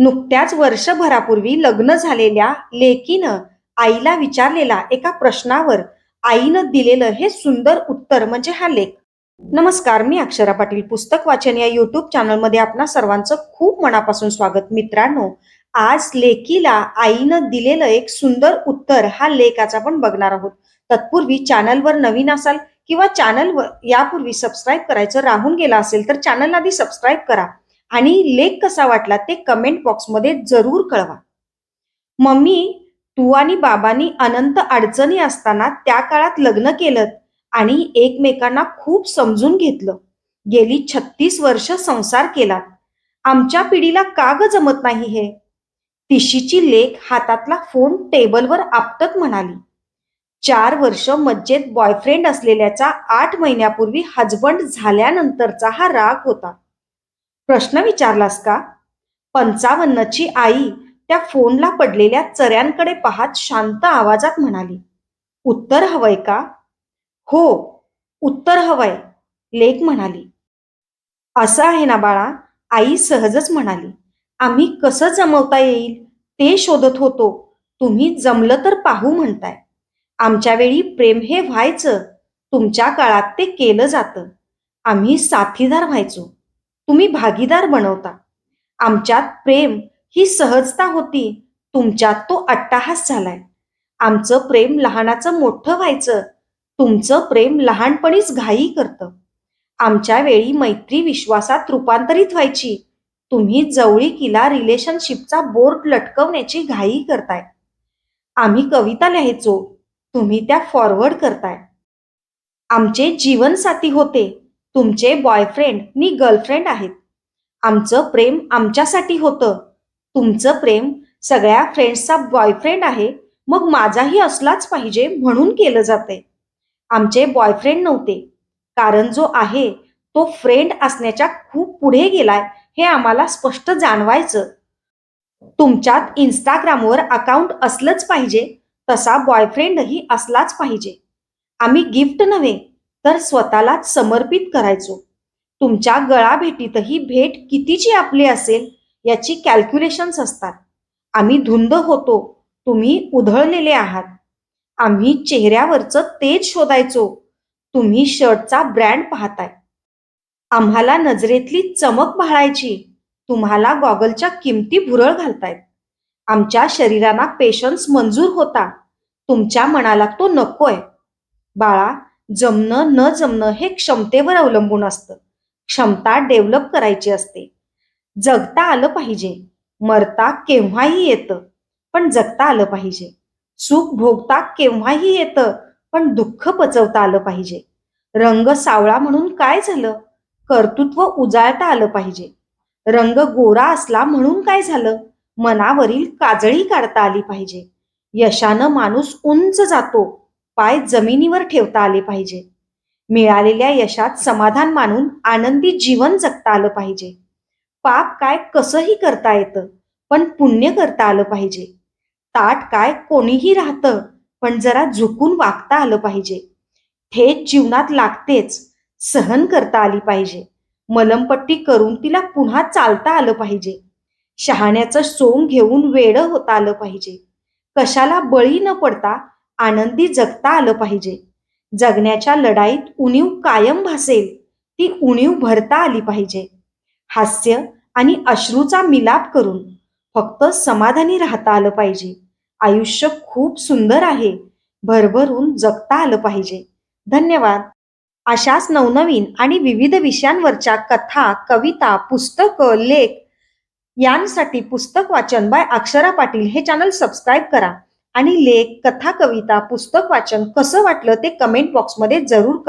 नुकत्याच वर्षभरापूर्वी लग्न झालेल्या लेकीनं आईला विचारलेला एका प्रश्नावर आईनं दिलेलं हे सुंदर उत्तर म्हणजे हा लेख. नमस्कार मी अक्षरा पाटील पुस्तक वाचन या युट्यूब चॅनलमध्ये आपणा सर्वांचं खूप मनापासून स्वागत. मित्रांनो आज लेकीला आईनं दिलेलं एक सुंदर उत्तर हा लेखाचा आपण बघणार आहोत. तत्पूर्वी चॅनलवर नवीन असाल किंवा चॅनलवर यापूर्वी सबस्क्राईब करायचं राहून गेला असेल तर चॅनल आधी सबस्क्राईब करा. आणि लेख कसा वाटला ते कमेंट बॉक्समध्ये जरूर कळवा. मम्मी तू आणि बाबांनी अनंत अडचणी असताना त्या काळात लग्न केलं आणि एकमेकांना खूप समजून घेतलं. गेली छत्तीस वर्ष संसार केला आमच्या पिढीला का ग जमत नाही हे? तिशीची लेख हातातला फोन टेबलवर आपटत म्हणाली. चार वर्ष मज्जेत बॉयफ्रेंड असलेल्याचा आठ महिन्यापूर्वी हजबंड झाल्यानंतरचा हा राग होता. प्रश्न विचारलास का? पंचावन्नची आई त्या फोनला पडलेल्या चऱ्यांकडे पाहत शांत आवाजात म्हणाली उत्तर हवंय का? हो उत्तर हवंय लेख म्हणाली. असं आहे ना बाळा आई सहजच म्हणाली. आम्ही कसं जमवता येईल ते शोधत होतो. तुम्ही जमलं तर पाहू म्हणताय. आमच्या वेळी प्रेम हे व्हायचं. तुमच्या काळात ते केलं जातं. आम्ही साथीदार व्हायचो. तुम्ही भागीदार बनवता. आमच्यात प्रेम ही सहजता होती. तुमच्यात तो अट्टाहास झालाय. आमचं प्रेम लहानाचं मोठं व्हायचं. तुमचं प्रेम लहानपणीच घाई करतं. आमच्या वेळी मैत्री विश्वासात रूपांतरित व्हायची. तुम्ही जवळीकीला रिलेशनशिपचा बोर्ड लटकवण्याची घाई करताय. आम्ही कविता लिहायचो. तुम्ही त्या फॉरवर्ड करताय. आमचे जीवनसाथी होते. तुमचे बॉयफ्रेंड नि गर्लफ्रेंड आहेत. आमचं प्रेम आमच्यासाठी होतं. तुमचं प्रेम सगळ्या फ्रेंड्सचा बॉयफ्रेंड आहे मग माझाही असलाच पाहिजे म्हणून केलं जाते आमचे बॉयफ्रेंड नव्हते. कारण जो आहे तो फ्रेंड असण्याच्या खूप पुढे गेलाय हे आम्हाला स्पष्ट जाणवायचं. तुमच्यात इंस्टाग्रामवर अकाउंट असलंच पाहिजे तसा बॉयफ्रेंडही असलाच पाहिजे. आम्ही गिफ्ट नव्हे तर स्वतःलाच समर्पित करायचो. तुमच्या गळा भेटीतही भेट कितीची आपली असेल याची कॅल्क्युलेशन्स असतात. आम्ही धुंद होतो तुम्ही उधळलेले आहात. आम्ही चेहऱ्यावरचं तेज शोधायचो तुम्ही शर्टचा ब्रँड पाहताय. आम्हाला नजरेतली चमक भाळायची तुम्हाला गॉगलच्या किमती भुरळ घालतायत. आमच्या शरीराला पेशन्स मंजूर होता तुमच्या मनाला तो नकोय. बाळा जमणं न जमणं हे क्षमतेवर अवलंबून असतं. क्षमता डेव्हलप करायची असते. जगता आलं पाहिजे. मरता केव्हाही येतं पण जगता आलं पाहिजे. सुख भोगता केव्हाही येतं पण दुःख पचवता आलं पाहिजे. रंग सावळा म्हणून काय झालं? कर्तृत्व उजाळता आलं पाहिजे. रंग गोरा असला म्हणून काय झालं? मनावरील काजळी काढता आली पाहिजे. यशानं माणूस उंच जातो. पाय जमिनीवर ठेवता आले पाहिजे. मिळालेल्या यशात समाधान मानून आनंदी जीवन जगता आलं पाहिजे. पाप काय कसंही करता येतं पण पुण्य करता आलं पाहिजे. ताट काय कोणीही राहतं पण जरा झुकून वागता आलं पाहिजे. थेट जीवनात लागतेच सहन करता आली पाहिजे. मलमपट्टी करून तिला पुन्हा चालता आलं पाहिजे. शहाण्याचं सोंग घेऊन वेडं होता आलं पाहिजे. कशाला बळी न पडता आनंदी जगता आलं पाहिजे. जगण्याच्या लढाईत उणीव कायम भासेल ती उणीव भरता आली पाहिजे. हास्य आणि अश्रूचा मिलाप करून फक्त समाधानी राहता आलं पाहिजे. आयुष्य खूप सुंदर आहे भरभरून जगता आलं पाहिजे. धन्यवाद. अशाच नवनवीन आणि विविध विषयांवरच्या कथा कविता पुस्तकं लेख यांसाठी पुस्तक वाचन बाय अक्षरा पाटील हे चॅनल सबस्क्राईब करा. आणि लेख कथा कविता पुस्तक वाचन कसं वाटलं ते कमेंट बॉक्समध्ये जरूर करा